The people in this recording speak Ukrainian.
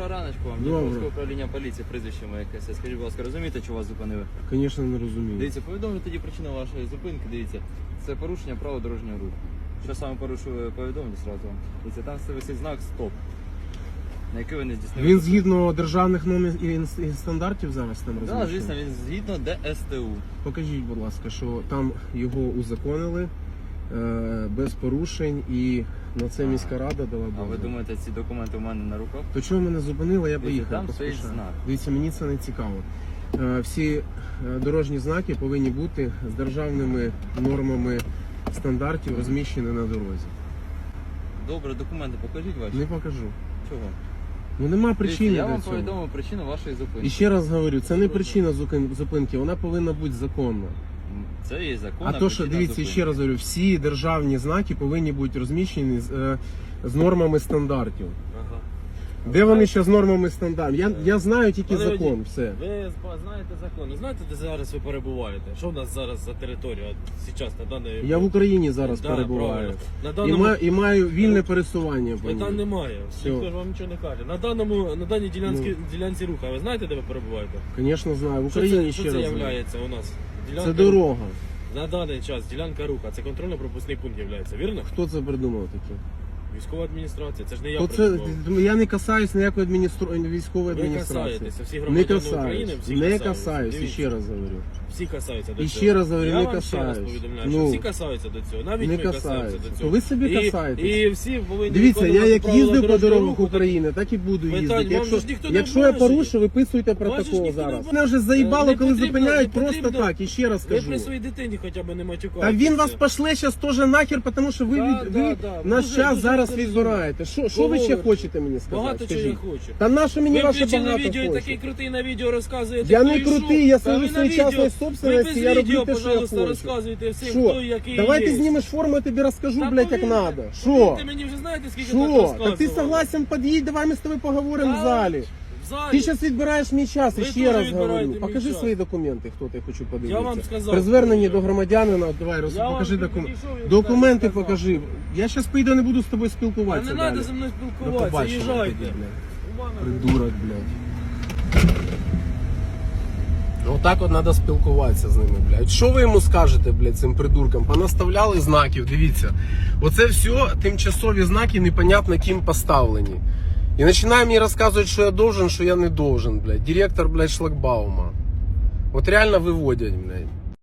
Доброго раночку вам. Доброго. Дніпровське управління поліції, прізвище моє якесь. Скажіть, будь ласка, розумієте, що вас зупинили? Звісно, не розумію. Дивіться, повідомлю тоді причину вашої зупинки. Дивіться, це порушення правил дорожнього руху. Що саме порушує повідомлення сразу вам? Дивіться, там все висить знак стоп. На який ви не здійснили. Він згідно державних норм і стандартів зараз там Так, розміщений? звісно, він згідно ДСТУ. Покажіть, будь ласка, що там його узаконили без порушень і на це міська рада дала А ви дозвіл. думаєте, ці документи у мене на руках? То чого мене зупинили, я Дивіться, поїхав. там стоїть поспішаю. знак. Дивіться, мені це не цікаво. Е, Всі е, дорожні знаки повинні бути з державними нормами стандартів розміщені на дорозі. Добре, документи покажіть ваші. Не покажу. Чого? Ну нема причини Дивіться, я для вам цього. повідомив причину вашої зупинки. І ще раз говорю, це не причина зупинки, вона повинна бути законна. Це є закон. А то, що дивіться, ще раз говорю, всі державні знаки повинні бути розміщені з, е, з нормами стандартів. Ага. Де вони ще з нормами стандартів? Я, я знаю тільки Пане закон, Водій, все. Ви зба- знаєте закон. Ви знаєте, де зараз ви перебуваєте? Що в нас зараз за територія зараз на даний Я в Україні зараз Да, перебуваю. правильно. На І, даному ма- і маю вільне пересування по питань ній. немає. Все. Ніхто ж вам нічого не каже. На даному на даній ділянці, Ну. ділянці руху. Ви знаєте, де ви перебуваєте? Звісно, знаю. В Що Україні це, ще що це раз. являється у нас? Це дорога. На даний час ділянка рука, Це контрольно-пропускний пункт являється, вірно? Хто це придумав таке? Військова адміністрація. Це ж не я То це, придумав. я не касаюсь ніякої адміністру... військової Ви адміністрації. касаєтеся, всі Не громадяни касаюсь, всі не касаюсь, Дивіться. ще раз говорю. Всі касаються до І цього. ще раз говорю, я не вам ще раз касаюсь. повідомляю, Ну, всі касаються до цього. Навіть не ми касаємося касаюся. до То цього. ви собі і, касаєтесь. І всі повинні Дивіться, я виконувати як правила їздив по дорожнього дорогах руху, України, так і буду Питань їздити. вам Якщо, ж ніхто не якщо я обмежує. порушу, виписуйте протокол не зараз. обмежує. Мене вже заїбало, Не коли потрібно, зупиняють не просто потрібно. так. І ще раз Ви кажу. при своїй дитині хоча б не Та матюкаєте. він вас пошле зараз теж нахер, тому що ви, Да, від, да, ви да. наш Дуже- час дуже зараз відбираєте. Що, що ви ще хочете мені сказати? Багато чого я Скажіть. хочу. Та на що мені Ви ваше включили багато відео і хоче? такий крутий на відео розказуєте. Я хто не і крутий, що. я Та сижу ви на своїй відео. частної собственності, Ви без я роблю відео, те, що я пожалуйста, хочу. розказуйте всім, Що? хто і який Давай є. знімеш форму, я тобі розкажу, Та блядь, як повірте, надо. Що? повірте мені вже знаєте, скільки так Що? Так ти согласен, під'їдь, давай ми з тобою поговоримо в Так. залі. В залі. Ти зараз відбираєш мій час, і Ви ще теж раз відбираєте говорю. мій Покажи час. свої документи, хто ти хочу подивитися. Я вам сказав, При зверненні до громадянина, давай роз... Я вам покажи документи. Документи сказав. покажи. Я зараз поїду, не буду з тобою спілкуватися. не треба зі мною спілкуватися, їжджайте. Придурок, блядь. Отак от треба спілкуватися з ними, блядь. Що ви йому скажете, блядь, цим придуркам? Понаставляли знаків, дивіться. Оце все тимчасові знаки, непонятно ким поставлені. І починає мені розказувати, що я должен, що я не должен, блядь. Директор, блядь, шлагбаума. От реально виводять, блядь.